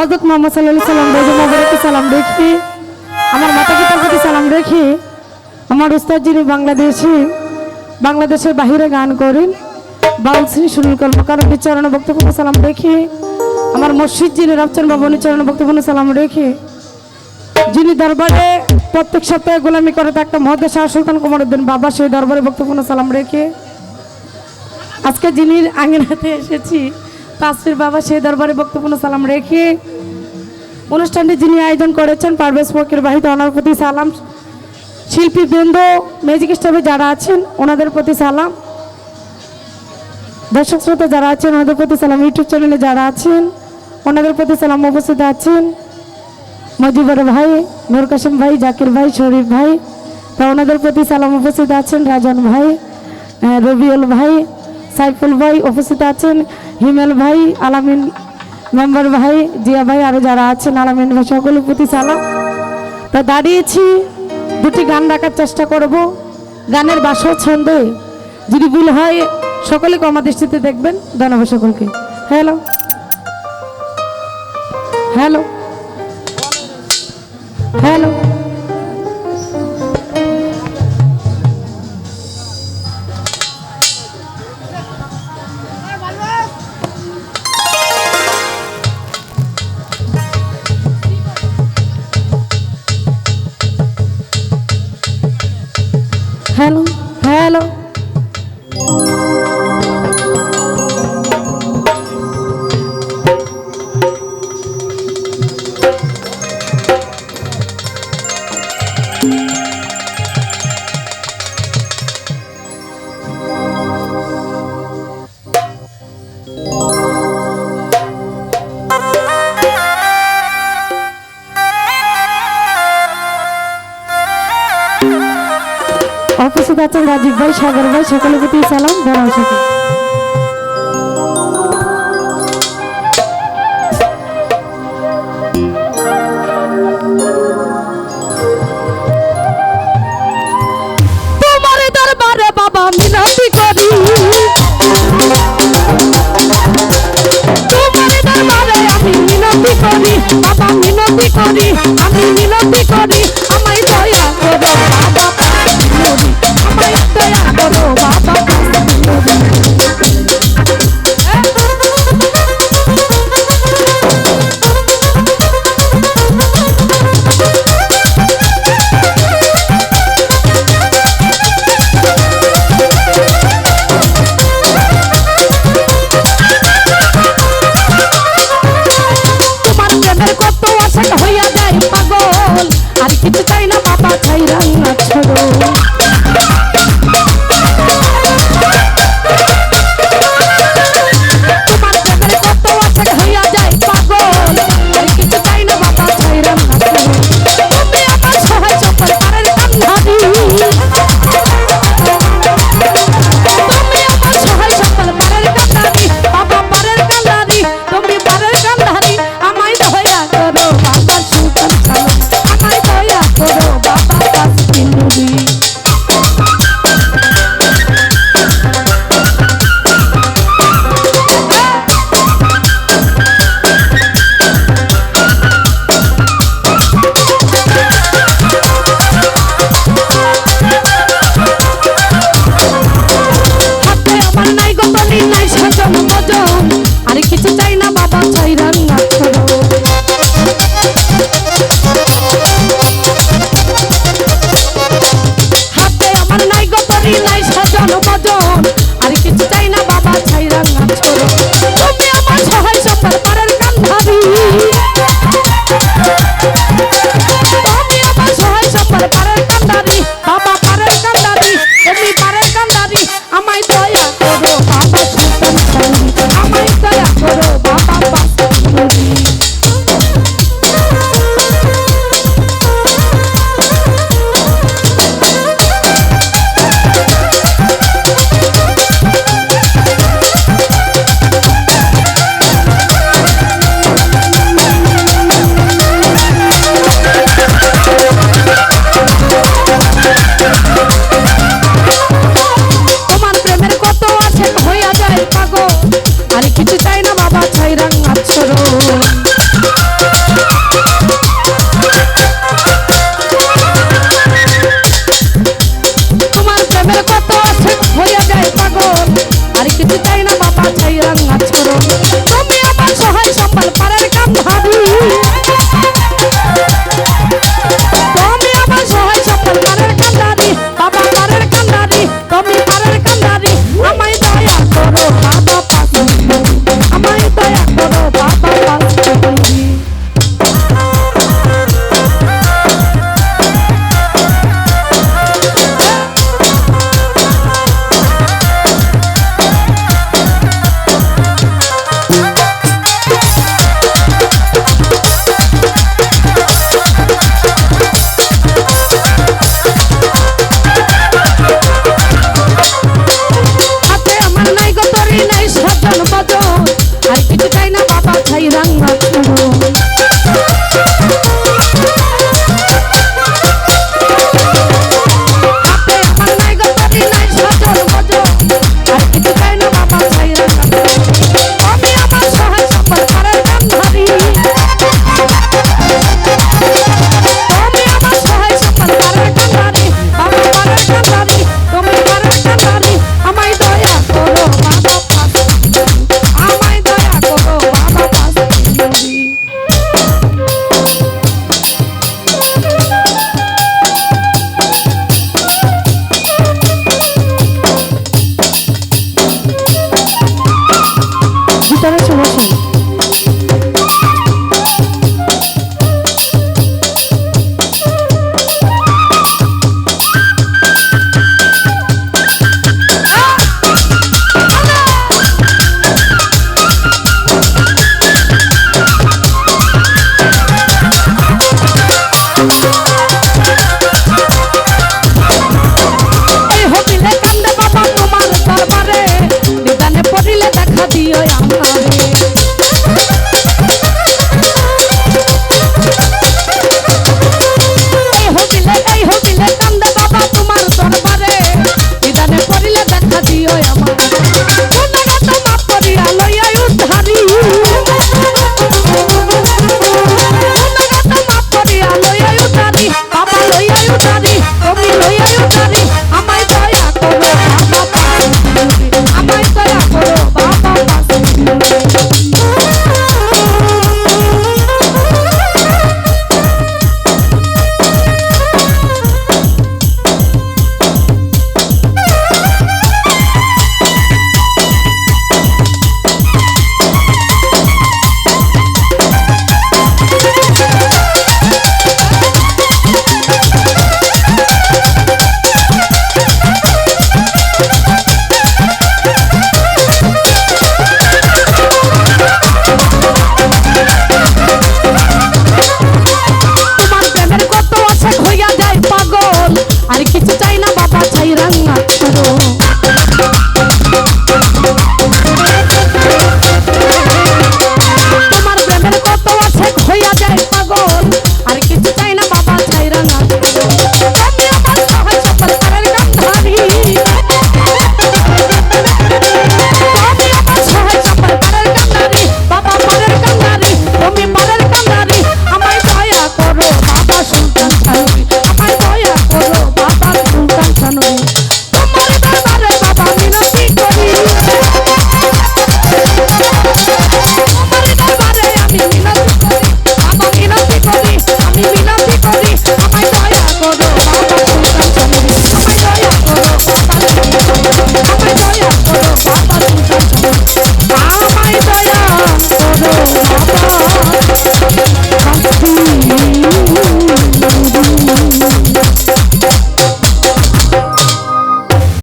হজরত মোহাম্মদ সাল্লাহ সাল্লাম রোজা সালাম রেখে আমার মাতা পিতার প্রতি সালাম রেখে আমার উস্তাদ যিনি বাংলাদেশি, বাংলাদেশের বাহিরে গান করেন বাউল শ্রী সুনীল কর্মকার চরণ বক্তব্য সালাম রেখে আমার মসজিদ যিনি রবচন বাবনী চরণ বক্তব্য সালাম রেখে যিনি দরবারে প্রত্যেক সপ্তাহে গোলামি করে থাকতো মহাদেশ শাহ সুলতান কুমার উদ্দিন বাবা, সেই দরবারে বক্তব্য সালাম রেখে আজকে যিনি আঙিনাতে এসেছি তাসরির বাবা, সেই দরবারে বক্তব্য সালাম রেখে অনুষ্ঠানটি যিনি আয়োজন করেছেন, পারভেজ ফকির বাহিদ, ওনার প্রতি সালাম। শিল্পী বৃন্দ ম্যাজিক স্টাফে যারা আছেন, ওনাদের প্রতি সালাম। দর্শক শ্রোতা যারা আছেন, ওনাদের প্রতি সালাম। ইউটিউব চ্যানেলে যারা আছেন, ওনাদের প্রতি সালাম। উপস্থিত আছেন মজিবর ভাই, নূর কাসিম ভাই, জাকির ভাই, শরীফ ভাই। তা ওনাদের প্রতি সালাম। উপস্থিত আছেন রাজন ভাই রবিউল ভাই, সাইফুল ভাই। উপস্থিত আছেন হিমেল ভাই, আলামিন মেম্বার ভাই, জিয়া ভাই আরও যারা আছেন আলামিন ভাই সকলের প্রতি সালাম। তা দাঁড়িয়েছি, দুটি গান রাখার চেষ্টা করব। গানের বাসা ছন্দে। যদি ভুল হয়, সকলে কমা দৃষ্টিতে দেখবেন। ধন্যবাদ সকলকে। হ্যালো। হ্যালো। হ্যালো। হ্যালো উপস্থিত আছেন রাজীব ভাই, সাগর ভাই, সকলের প্রতি সালাম, ধন্যবাদ সকল বাবা, মিনতি করি। আমি মিনতি করি, বাবা It's a